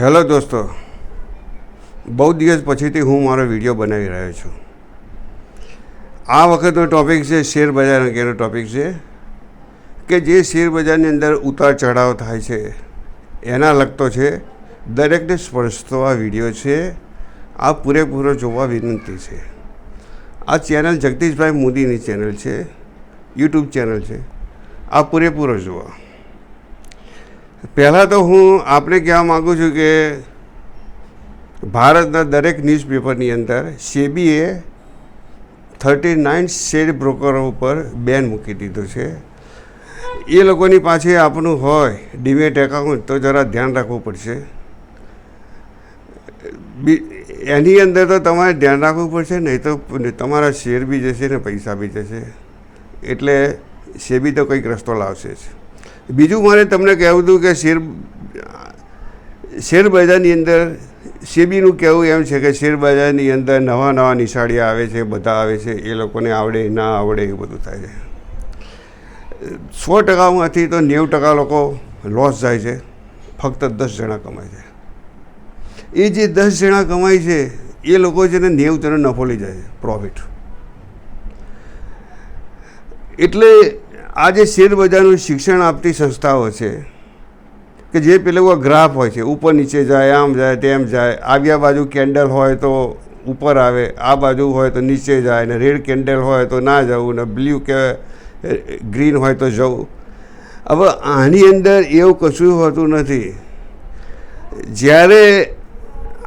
Hello દોસ્તો. બહુ દિવસ પછીથી હું મારો વીડિયો બનાવી રહ્યો છું. આ વખતનો ટૉપિક છે શેર બજાર અંગેનો ટૉપિક છે કે જે શેર બજારની અંદર ઉતાર ચઢાવ થાય છે, એના લગતો છે, દરેકને સ્પર્શતો આ વીડિયો છે, આ પૂરેપૂરો જોવા વિનંતી છે. આ ચેનલ જગદીશભાઈ મોદીની ચેનલ છે, યુટ્યુબ ચેનલ છે, આ પૂરેપૂરો જોવા પહેલાં તો હું આપણે કહેવા માગું છું કે ભારતના દરેક ન્યૂઝપેપરની અંદર સેબીએ થર્ટી નાઇન શેર બ્રોકરો ઉપર બેન મૂકી દીધું છે. એ લોકોની પાસે આપણું હોય ડીમેટ એકાઉન્ટ તો જરા ધ્યાન રાખવું પડશે. એની અંદર તો તમારે ધ્યાન રાખવું પડશે, નહીં તો તમારા શેર બી જશે ને પૈસા બી જશે. એટલે સેબી તો કંઈક રસ્તો લાવશે જ. બીજું મારે તમને કહેવું હતું કે શેર શેરબજારની અંદર સેબીનું કહેવું એમ છે કે શેરબજારની અંદર નવા નવા નિશાળીયા આવે છે, બધા આવે છે, એ લોકોને આવડે, ના આવડે એવું બધું થાય છે. સો ટકામાંથી તો નેવું ટકા લોકો લોસ જાય છે, ફક્ત દસ જણા કમાય છે. એ જે દસ જણા કમાય છે, એ લોકો છે ને નેવું જણા નફો લઈ જાય છે પ્રોફિટ એટલે આ જે શેર શિક્ષણ આપતી સંસ્થાઓ છે, કે જે પેલું ગ્રાફ હોય છે, ઉપર નીચે જાય, આમ જાય, તેમ જાય, આવ્યા બાજુ કેન્ડલ હોય તો ઉપર આવે, આ બાજુ હોય તો નીચે જાય, ને રેડ કેન્ડલ હોય તો ના જવું, ને બ્લુ કે ગ્રીન હોય તો જવું. હવે આની અંદર એવું કશું હોતું નથી. જ્યારે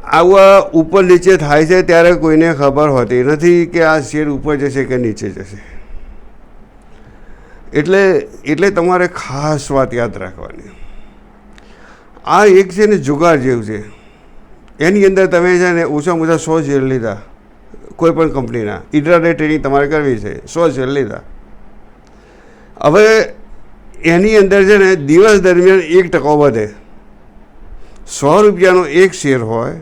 આવા ઉપર નીચે થાય છે, ત્યારે કોઈને ખબર હોતી નથી કે આ શેર ઉપર જશે કે નીચે જશે. એટલે એટલે તમારે ખાસ વાત યાદ રાખવાની. આ એક છે ને જુગાર જેવું છે. એની અંદર તમે છે ને ઓછામાં ઓછા સો શેર લીધા. કોઈ પણ કંપનીના. ઇન્ટરનેટ ટ્રેડિંગ તમારે કરવી છે. સો શેર લીધા. હવે એની અંદર છે ને દિવસ દરમિયાન એક ટકો વધે. સો રૂપિયાનો એક શેર હોય,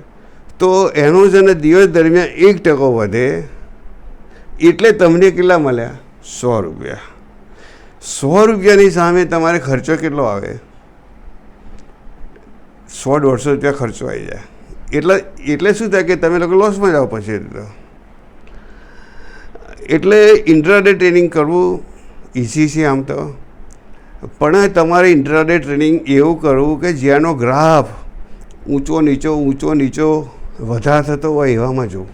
તો એનો છે ને દિવસ દરમિયાન એક ટકો વધે. એટલે તમને કેટલા મળ્યા? સો રૂપિયા. સો રૂપિયાની સામે તમારે ખર્ચો કેટલો આવે? સો દોઢસો રૂપિયા ખર્ચો આવી જાય. એટલે એટલે શું થાય કે તમે લોકો લોસમાં જાઓ પછી તો. એટલે ઇન્ટ્રાડે ટ્રેનિંગ કરવું ઇઝી છે આમ તો. પણ તમારે ઇન્ટ્રાડે ટ્રેનિંગ એવું કરવું કે જ્યાંનો ગ્રાફ ઊંચો, નીચો ઊંચો, નીચો વધારે થતો હોય એવામાં જવું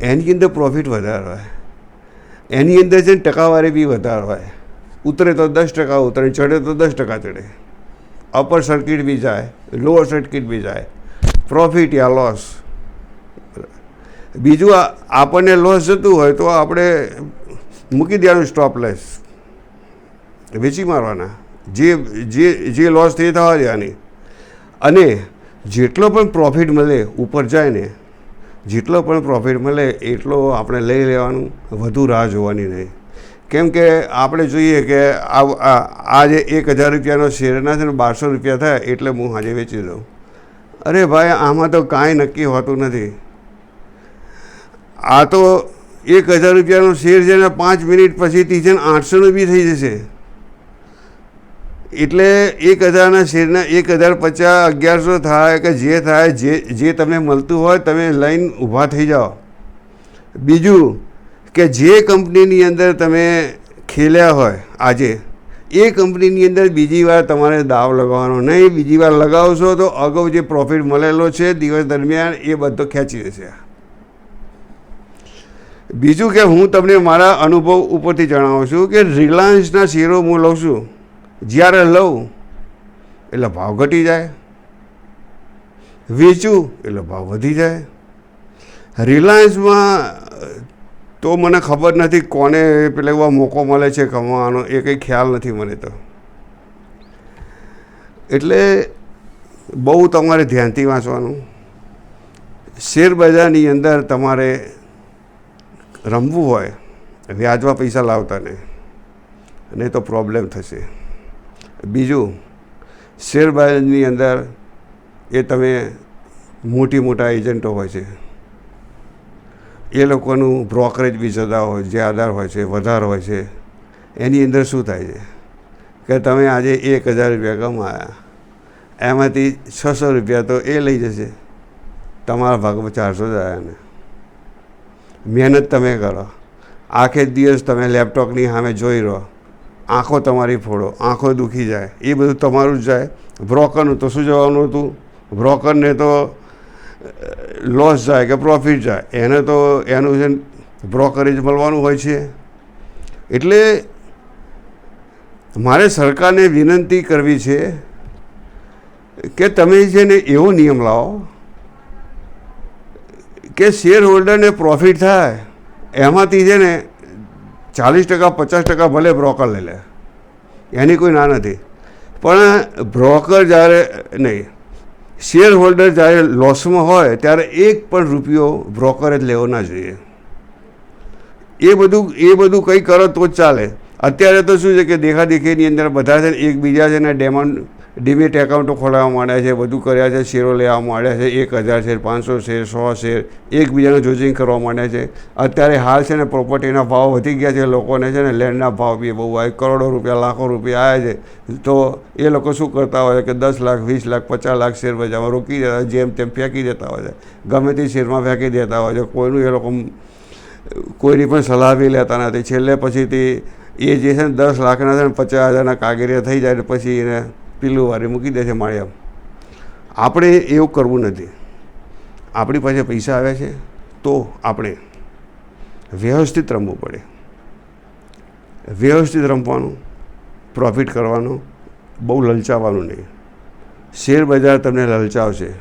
એની અંદર પ્રોફિટ વધારે હોય. એની અંદર છે ટકાવારી બી વધારે હોય. ઉતરે તો દસ ટકા ઉતરે, ચડે તો દસ ટકા ચડે. અપર સર્કિટ બી જાય લોઅર સર્કિટ બી જાય. પ્રોફિટ યા લોસ બીજું આપણને લોસ જતું હોય તો આપણે મૂકી દેવાનું સ્ટોપ લેસ વેચી મારવાના. જે જે જે લોસ થઈ થવા દેવાની. અને જેટલો પણ પ્રોફિટ મળે, ઉપર જાય ને જેટલો પણ પ્રોફિટ મળે, એટલો આપણે લઈ લેવાનું, વધુ રાહ જોવાની નહીં. કેમ કે આપણે જોઈએ કે આ જે એક હજાર રૂપિયાનો શેરના છે ને, બારસો રૂપિયા થાય એટલે હું આજે વેચી દઉં અરે ભાઈ, આમાં તો કાંઈ નક્કી હોતું નથી. આ તો એક હજાર રૂપિયાનો શેર છે ને, પાંચ મિનિટ પછી છે આઠસોનું બી થઈ જશે. એટલે એક હજારના શેરના એક હજાર પચાસ અગિયારસો થાય કે જે થાય, જે જે તમે મળતું હોય તમે લઈને ઊભા થઈ જાઓ. બીજું કે જે કંપનીની અંદર તમે ખેલ્યા હોય આજે, એ કંપનીની અંદર બીજી વાર તમારે દાવ લગાવવાનો નહીં. બીજી વાર લગાવશો તો અગાઉ જે પ્રોફિટ મળેલો છે દિવસ દરમિયાન એ બધો ખેંચી જશે બીજું કે હું તમને મારા અનુભવ ઉપરથી જણાવું છું કે રિલાયન્સના શેરો હું લઉં છું. જ્યારે લઉં, એટલે ભાવ ઘટી જાય. વેચું, એટલે ભાવ વધી જાય. રિલાયન્સમાં, તો મને ખબર નથી કોને પેલા એવા મોકો મળે છે કમાવાનો, એ કંઈ ખ્યાલ નથી મને તો. એટલે બહુ તમારે ધ્યાનથી વાંચવાનું. શેરબજારની અંદર તમારે રમવું હોય, વ્યાજમાં પૈસા લાવતા નહીં. નહીં તો પ્રોબ્લેમ થશે. બીજું, શેર બજારની અંદર એ તમે મોટી મોટા એજન્ટો હોય છે. એ લોકોનું બ્રોકરેજ બી જતા હોય, જે આધાર હોય છે, વધારે હોય છે. એની અંદર શું થાય છે? કે તમે આજે એક હજાર રૂપિયા કમાયા, એમાંથી છસો રૂપિયા તો એ લઈ જશે. તમારા ભાગમાં ચારસો જ મહેનત તમે કરો. આખે દિવસ તમે લેપટોપની સામે જોઈ રહો. આંખો તમારી ફોડો, આંખો દુખી જાય, એ બધું તમારું જ જાય. બ્રોકરનું તો શું જવાનું હતું? બ્રોકરને તો લોસ જાય કે પ્રોફિટ જાય. એને તો, એનું છે બ્રોકરેજ મળવાનું હોય છે. એટલે મારે સરકારને વિનંતી કરવી છે કે તમે છે ને એવો નિયમ લાવો કે શેર હોલ્ડરને પ્રોફિટ થાય. એમાંથી છે ને ચાલીસ ટકા, પચાસ ટકા ભલે બ્રોકર લઈ લે. એની કોઈ ના નથી. પણ બ્રોકર જ્યારે નહીં શેર હોલ્ડર જ્યારે લોસમાં હોય ત્યારે એક પણ રૂપિયો બ્રોકરે જ લેવો ના જોઈએ. એ બધું એ બધું કંઈ કરો તો જ ચાલે. અત્યારે તો શું છે કે દેખાદેખીની અંદર બધા છે એકબીજા છે ને ડેમોન ડિમેટ એકાઉન્ટો ખોલાવવા માંડ્યા છે, બધું કર્યા છે, શેરો લેવા માંડ્યા છે, એક હજાર શેર, પાંચસો શેર, સો શેર, એકબીજાનું જોજિંગ કરવા માંડ્યા છે. અત્યારે હાલ છે ને પ્રોપર્ટીના ભાવ વધી ગયા છે, લોકોને છે ને લેન્ડના ભાવ બી બહુ આવે કરોડો રૂપિયા, લાખો રૂપિયા આવ્યા છે. તો એ લોકો શું કરતા હોય કે દસ લાખ, વીસ લાખ, પચાસ લાખ શેર બજારમાં રોકી દેતા જેમ તેમ ફેંકી દેતા હોય છે. ગમે તે શેરમાં ફેંકી દેતા હોય છે, કોઈનું એ લોકો કોઈની પણ સલાહ બી લેતા નથી. છેલ્લે પછીથી એ જે છે ને દસ લાખના છે ને પચાસ હજારના કાગેરિયા થઈ જાય પછી એને પીલું વારે મૂકી દે છે માળિયા. આપણે એવું કરવું નથી. આપણી પાસે પૈસા આવ્યા છે તો આપણે વ્યવસ્થિત રમવું પડે. વ્યવસ્થિત રમવાનું પ્રોફિટ કરવાનું, બહુ લલચાવવાનું નહીં. શેર બજાર તમને લલચાવશે.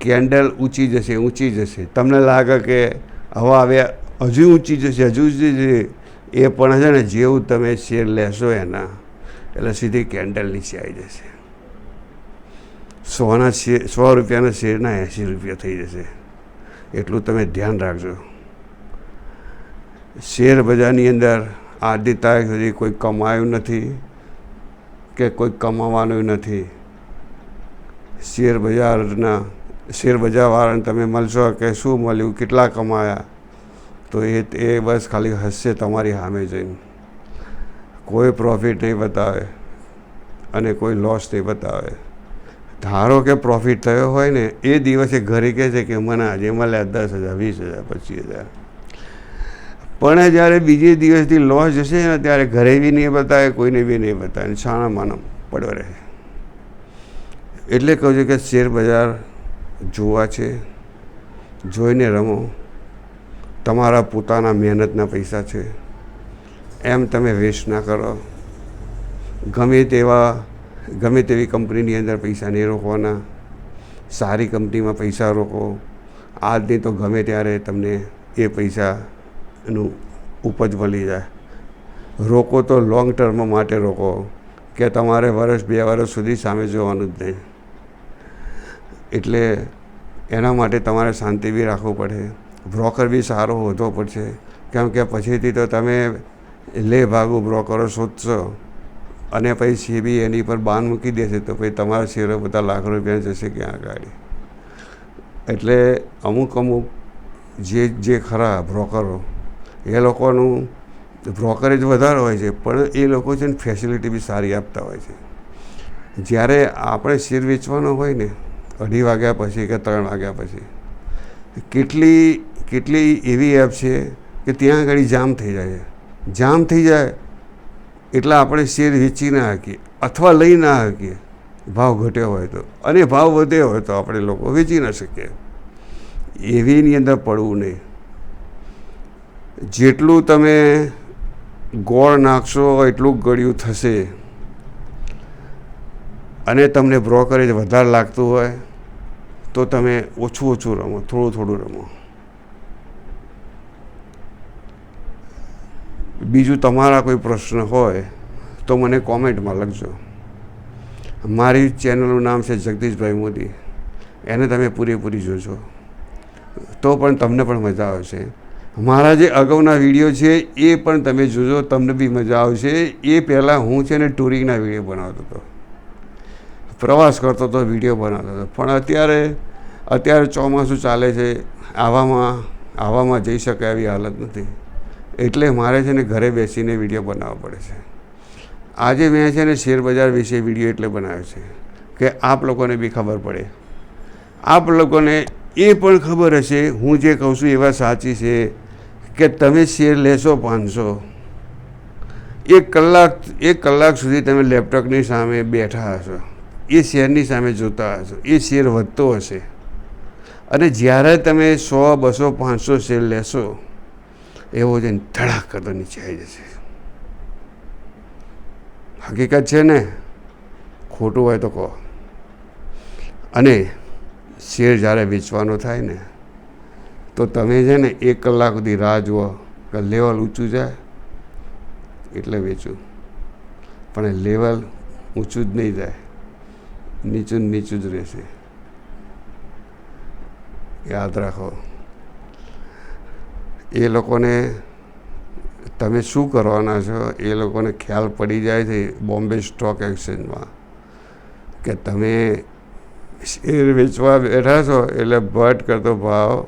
કેન્ડલ ઊંચી જશે ઊંચી જશે. તમને લાગે કે હવા હવે હજુ ઊંચી જશે, હજુ ઊંચી જશે. એ પણ છે ને, જેવું તમે શેર લેશો એના. એટલે સીધી કેન્ડલ નીચે આવી જશે. સોના શેર સો રૂપિયાના શેરના એંસી રૂપિયા થઈ જશે. એટલું તમે ધ્યાન રાખજો. શેર બજારની અંદર આજની તારીખ સુધી કોઈ કમાયું નથી કે કોઈ કમાવાનું નથી. શેર બજારના, શેર બજારવાળાને તમે મળશો કે શું મળ્યું, કેટલા કમાયા, તો એ એ બસ ખાલી હસશે તમારી સામે જઈને. કોઈ પ્રોફિટ નહીં બતાવે અને કોઈ લોસ નહીં બતાવે. ધારો કે પ્રોફિટ થયો હોય ને, એ દિવસે ઘરે કહે છે કે મને આજે મળ્યા દસ હજાર, વીસ હજાર, પચીસ હજાર. પણ જ્યારે બીજે દિવસથી લોસ જશે ને, ત્યારે ઘરે બી નહીં બતાવે, કોઈને બી નહીં બતાવે છાણા માનમ પડ્યો રહે. એટલે કહું છું કે શેર બજાર જોવા છે, જોઈને રમો. તમારા પોતાના મહેનતના પૈસા છે. એમ તમે વેસ્ટ ના કરો. ગમે તેવા, ગમે તેવી કંપનીની અંદર પૈસા નહીં રોકવાના. સારી કંપનીમાં પૈસા રોકો. આજની તો ગમે ત્યારે તમને એ પૈસાનું ઉપજ મળી જાય. રોકો તો લોંગ ટર્મ માટે રોકો. કે તમારે વર્ષ, બે વર્ષ સુધી સામે જોવાનું જ નહીં. એટલે એના માટે તમારે શાંતિ બી રાખવું પડે. બ્રોકર બી સારો હોતો પડશે કેમ કે પછીથી તો તમે લે ભાગું બ્રોકરો શોધશો અને પછી સેબી એની પર બાન મૂકી દેશે તો પછી તમારા શેરો બધા લાખ રૂપિયા જશે ક્યાં આગળ? એટલે અમુક અમુક જે જે ખરા બ્રોકરો એ લોકોનું બ્રોકરેજ વધારે હોય છે, પણ એ લોકો છે ને ફેસિલિટી બી સારી આપતા હોય છે. જ્યારે આપણે શેર વેચવાનો હોય ને, અઢી વાગ્યા પછી કે ત્રણ વાગ્યા પછી, કેટલી કેટલી એવી એપ છે કે ત્યાં આગળ જામ થઈ જાય. છે જામ થઈ જાય એટલા આપણે શેર વેચી ના શકીએ અથવા લઈ ના શકીએ. ભાવ ઘટ્યો હોય તો. અને ભાવ વધ્યો હોય તો આપણે લોકો વેચી ના શકીએ. એવીની અંદર પડવું નહીં. જેટલું તમે ગોળ નાખશો એટલું ગળ્યું થશે. અને તમને બ્રોકરેજ વધારે લાગતું હોય તો તમે ઓછું ઓછું રમો, થોડું થોડું રમો. બીજું તમારા કોઈ પ્રશ્ન હોય, તો મને કોમેન્ટમાં લખજો. મારી ચેનલનું નામ છે જગદીશભાઈ મોદી. એને તમે પૂરેપૂરી જોજો. તો પણ તમને પણ મજા આવશે. મારા જે અગાઉના વીડિયો છે, એ પણ તમે જોજો, તમને બી મજા આવશે. એ પહેલાં હું છે ને ટુરિંગના વીડિયો બનાવતો હતો. પ્રવાસ કરતો હતો, વીડિયો બનાવતો હતો. પણ અત્યારે અત્યારે ચોમાસું ચાલે છે. આવામાં આવામાં જઈ શકાય એવી હાલત નથી. એટલે મારે છે ને ઘરે બેસીને વીડિયો બનાવવો પડે છે. આજે મેં છે ને શેર બજાર વિશે વીડિયો એટલે બનાવ્યો છે કે આપ લોકોને બી ખબર પડે. આપ લોકોને એ પણ ખબર હશે, હું જે કહું છું એવા સાચી છે કે તમે શેર લેશો પાંચસો, એક કલાક એક કલાક સુધી તમે લેપટોપની સામે બેઠા હશો, એ શેરની સામે જોતા હશો, એ શેર વધતો હશે. અને જ્યારે તમે સો, બસો, પાંચસો શેર લેશો એવો જઈને ધડાક કરતો નીચે આવી જશે હકીકત છે ને, ખોટું હોય તો કહો. અને શેર જ્યારે વેચવાનો થાય ને, તો તમે છે ને એક કલાક સુધી રાહ જુઓ કે લેવલ ઊંચું જાય એટલે વેચું. પણ લેવલ ઊંચું જ નહીં જાય. નીચું નીચું જ રહેશે. યાદ રાખો. એ લોકોને તમે શું કરવાના છો? એ લોકોને ખ્યાલ પડી જાય છે બોમ્બે સ્ટોક એક્સચેન્જમાં કે તમે શેર વેચવા બેઠા છો એટલે ભટ કરતો ભાવ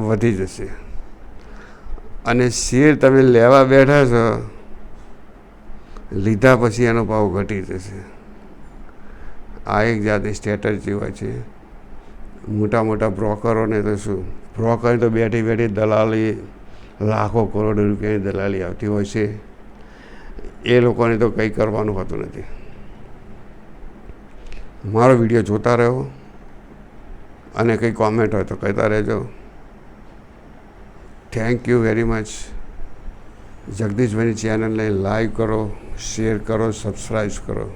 વધી જશે. અને શેર તમે લેવા બેઠા છો લીધા પછી એનો ભાવ ઘટી જશે. આ એક જાતની સ્ટ્રેટર્જી હોય છે. મોટા મોટા બ્રોકરોને તો શું? બ્રોકર તો બેઠી બેઠી દલાલી લાખો કરોડ રૂપિયાની દલાલી આવતી હોય છે. એ લોકોને તો કંઈ કરવાનું હોતું નથી. મારો વીડિયો જોતા રહો અને કંઈ કોમેન્ટ હોય તો કહેતા રહેજો. થેન્ક યુ વેરી મચ જગદીશભાઈની ચેનલને લાઈક કરો શેર કરો સબસ્ક્રાઈબ કરો.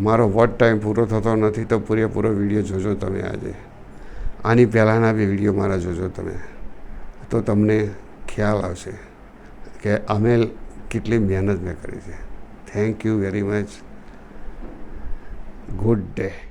મારો વોટ ટાઈમ પૂરો થતો નથી તો પૂરેપૂરો વીડિયો જોજો તમે આજે. આની પહેલાંના બી વીડિયો મારા જોજો તમે. તો તમને ખ્યાલ આવશે કે અમે કેટલી મહેનત મેં કરી છે. Thank you very much good day